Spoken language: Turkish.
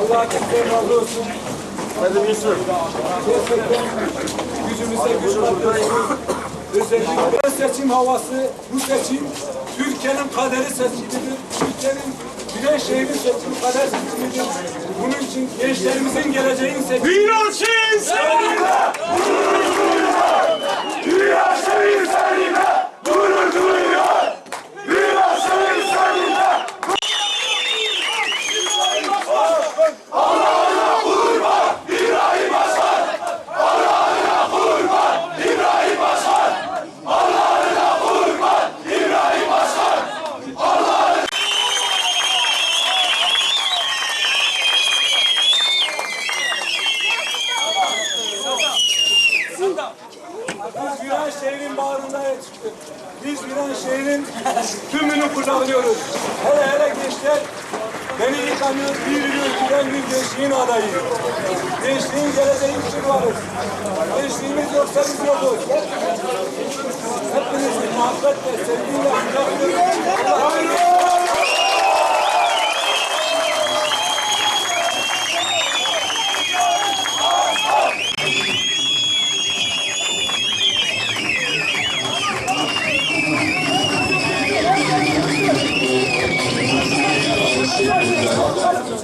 Allah kimden razı olsun. Hadi Yusuf. Gerçekten gücümüze güç katıyorsunuz. Özellikle seçim havası, bu seçim Türkiye'nin kaderi seçimidir. Türkiye'nin Güneş şehri seçim kader. Bunun için gençlerimizin geleceğini seçimi. Biraz şey seninle Biz Viran şehrin bağrında çıktık. Biz Viran şehrin tümünü kucaklıyoruz. Hele hele gençler beni yıkanıyor, bir yıl bir gençliğin adayı. Gençliğin geleceği için varız. Gençliğimiz yoksa biz yokuz. Hepinizi muhabbetle, sevgiyle kucaklıyorum.